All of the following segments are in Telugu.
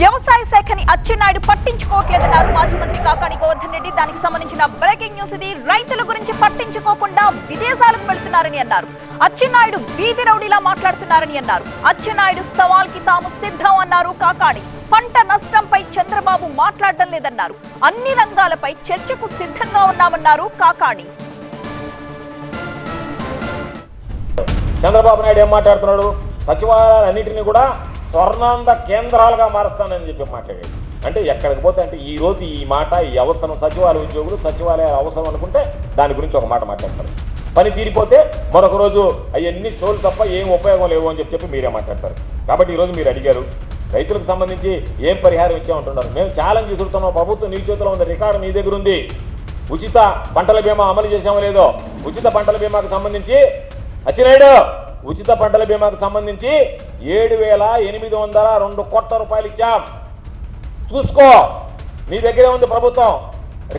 వ్యవసాయ శాఖని అచ్చెన్నాయుడు పట్టించుకోవట్లేదన్నారు మాజీ మంత్రి కాకాని గోవర్ధన్ రెడ్డి. దానికి సంబంధించిన బ్రేకింగ్ న్యూస్ ఇది. రైతుల గురించి పట్టించుకోకుండా విదేశాలకు వెళ్తున్నారని అన్నారు. అచ్చెన్నాయుడు వీధి రౌడీలా మాట్లాడుతున్నారని అన్నారు. అచ్చెన్నాయుడు సవాల్కి తాము సిద్ధం అన్నారు కాకాణి పంట నష్టంపై చంద్రబాబు మాట్లాడడం లేదన్నారు. అన్ని రంగాలపై చర్చకు సిద్ధంగా ఉన్నామన్నారు కాకాణి చంద్రబాబు నాయుడు ఏం మాట్లాడుతున్నాడు? సచివాలయాలన్నింటినీ కూడా స్వర్ణాంధ కేంద్రాలుగా మారుస్తానని చెప్పి మాట్లాడాడు. అంటే ఎక్కడికి పోతే అంటే ఈ రోజు ఈ మాట ఈ అవసరం సచివాలయ ఉద్యోగులు సచివాలయాల అవసరం అనుకుంటే దాని గురించి ఒక మాట మాట్లాడతారు. పని తీరిపోతే మరొక రోజు అవన్నీ షోలు తప్ప ఏం ఉపయోగం లేవు అని చెప్పి చెప్పి మీరే మాట్లాడతారు. కాబట్టి ఈరోజు మీరు అడిగారు రైతులకు సంబంధించి ఏం పరిహారం ఇచ్చామంటున్నారు? మేము ఛాలెంజ్ ఎదురుతున్నాం ప్రభుత్వం నీ చేతిలో ఉంది రికార్డు నీ దగ్గర ఉంది. ఉచిత పంటల బీమా అమలు చేసామో లేదో? ఉచిత పంటల బీమాకు సంబంధించి అచ్చినాయుడు ఉచిత పంటల బీమాకు సంబంధించి ఏడు వేల ఎనిమిది వందల రెండు కోట్ల రూపాయలు ఇచ్చాం. చూసుకో నీ దగ్గరే ఉంది ప్రభుత్వం.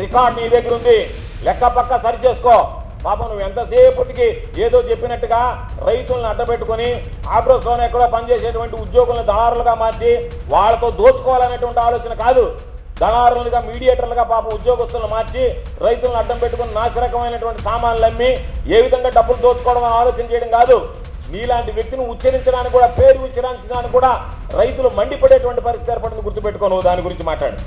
రికార్డ్ నీ దగ్గర ఉంది. లెక్క పక్క సరి చేసుకో. పాపం నువ్వు ఎంతసేపటికి ఏదో చెప్పినట్టుగా రైతులను అడ్డపెట్టుకొని ఆగ్రోస్లోనే ఎక్కడో పనిచేసేటువంటి ఉద్యోగులను దళారులుగా మార్చి వాళ్ళతో దోచుకోవాలనేటువంటి ఆలోచన కాదు. దళారులుగా మీడియేటర్లుగా పాపం ఉద్యోగస్తులను మార్చి రైతులను అడ్డం పెట్టుకుని నాసిరకమైనటువంటి సామాన్లు అమ్మి ఏ విధంగా డబ్బులు దోచుకోవడం అని ఆలోచన చేయడం కాదు. నీలాంటి వ్యక్తిని ఉచ్చరించడానికి కూడా పేరు ఉచ్చరించడానికి కూడా రైతులు మండిపడేటువంటి పరిస్థితి ఏర్పడింది గుర్తుపెట్టుకోను. దాని గురించి మాట్లాడు.